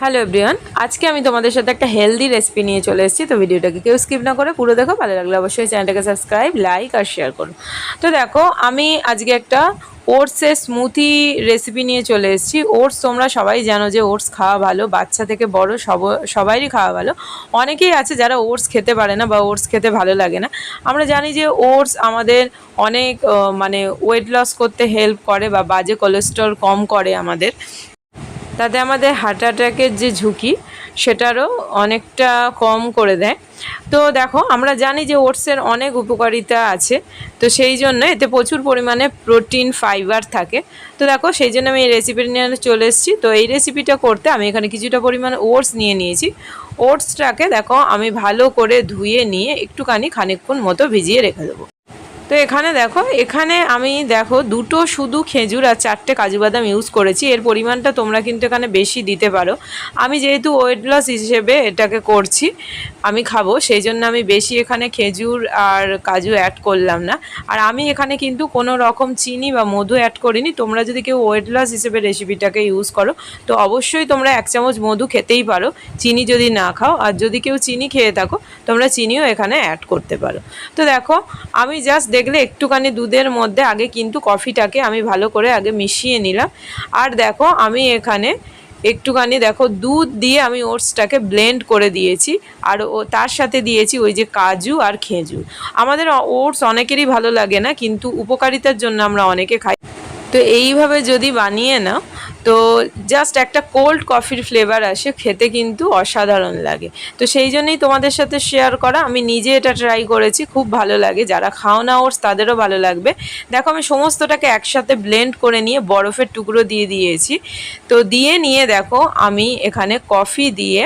Hello everyone আজকে আমি তোমাদের সাথে একটা হেলদি রেসিপি নিয়ে চলে এসেছি, তো ভিডিওটাকে কেউ স্কিপ না করে, পুরো দেখো, ভালো লাগলে অবশ্যই চ্যানেলটাকে সাবস্ক্রাইব লাইক আর শেয়ার করো। তো দেখো, আমি আজকে একটা ওটসের স্মুথি রেসিপি নিয়ে চলে এসেছি। ওটস তোমরা সবাই জানো যে ওটস খাওয়া ভালো, বাচ্চা থেকে বড় সব, সবাইরই খাওয়া ভালো। অনেকেই আছে যারা ওটস খেতে পারে না বা ওটস খেতে ভালো লাগে না। আমরা জানি যে ওটস আমাদের অনেক মানে ওয়েট লস করতে হেল্প করে বা বাজে কোলেস্ট্রল কম করে আমাদের। তাতে আমাদের হার্ট অ্যাটাকের যে ঝুঁকি, সেটারও অনেকটা কম করে দেয়। তো দেখো, আমরা জানি যে ওটসের অনেক উপকারিতা আছে। তো সেই জন্য এতে প্রচুর পরিমাণে প্রোটিন ফাইবার থাকে। তো দেখো, সেই জন্য আমি এই রেসিপিটা নিয়ে চলে এসেছি। তো এই রেসিপিটা করতে আমি এখানে কিছুটা পরিমাণে ওটস নিয়ে নিয়েছি। ওটসটাকে দেখো, আমি ভালো করে ধুয়ে নিয়ে একটুখানি খানিকক্ষণ মতো ভিজিয়ে রেখে দেবো। তো এখানে দেখো, এখানে আমি দেখো দুটো শুধু খেজুর আর চারটে কাজু বাদাম ইউজ করেছি। এর পরিমাণটা তোমরা কিন্তু এখানে বেশি দিতে পারো। আমি যেহেতু ওয়েট লস হিসেবে এটাকে করছি, আমি খাব, সেই জন্য আমি বেশি এখানে খেজুর আর কাজু অ্যাড করলাম না। আর আমি এখানে কিন্তু কোনো রকম চিনি বা মধু অ্যাড করিনি। তোমরা যদি কেউ ওয়েট লস হিসেবে রেসিপিটাকে ইউজ করো, তো অবশ্যই তোমরা এক চামচ মধু খেতেই পারো। চিনি যদি না খাও, আর যদি কেউ চিনি খেয়ে থাকো, তোমরা চিনিও এখানে অ্যাড করতে পারো। তো দেখো, আমি জাস্ট দেখলে একটুখানি দুধের মধ্যে আগে কিন্তু কফিটাকে আমি ভালো করে আগে মিশিয়ে নিলাম। আর দেখো আমি এখানে একটুখানি দেখো দুধ দিয়ে আমি ওটসটাকে ব্লেন্ড করে দিয়েছি। আর ও তার সাথে দিয়েছি ওই যে কাজু আর খেজুর। আমাদের ওটস অনেকেরই ভালো লাগে না, কিন্তু উপকারিতার জন্য আমরা অনেকে খাই। তো এইভাবে যদি বানিয়ে নাও তো জাস্ট একটা কোল্ড কফির ফ্লেভার আসে, খেতে কিন্তু অসাধারণ লাগে। তো সেই জন্যই তোমাদের সাথে শেয়ার করা, আমি নিজে এটা ট্রাই করেছি, খুব ভালো লাগে। যারা খাও না ওটস, তাদেরও ভালো লাগবে। দেখো, আমি সমস্তটাকে একসাথে ব্লেন্ড করে নিয়ে বরফের টুকরো দিয়ে দিয়েছি। তো দিয়ে নিয়ে দেখো, আমি এখানে কফি দিয়ে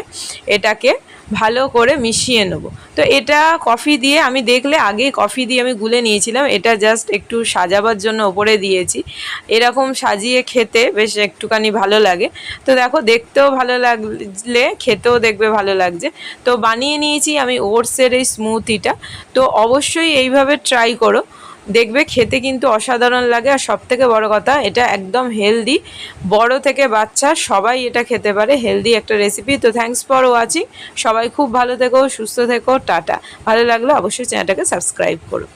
এটাকে ভালো করে মিশিয়ে নেব। তো এটা কফি দিয়ে আমি দেখলে আগেই কফি দিয়ে আমি গুলে নিয়েছিলাম। এটা জাস্ট একটু সাজাবার জন্য ওপরে দিয়েছি। এরকম সাজিয়ে খেতে বেশ একটুখানি ভালো লাগে। তো দেখো, দেখতেও ভালো লাগলে খেতেও দেখবে ভালো লাগছে। তো বানিয়ে নিয়েছি আমি ওটসের এই স্মুথিটা তো অবশ্যই এইভাবে ট্রাই করো। দেখবে খেতে কিন্তু অসাধারণ লাগে। আর সব থেকে বড় কথা, এটা একদম হেলদি বড় থেকে বাচ্চা, সবাই এটা খেতে পারে। হেলদি একটা রেসিপি তো থ্যাংকস ফর ওয়াচিং সবাই খুব ভালো থেকো, সুস্থ থেকো, টাটা। ভালো লাগলে অবশ্যই চ্যানেলটাকে সাবস্ক্রাইব করো।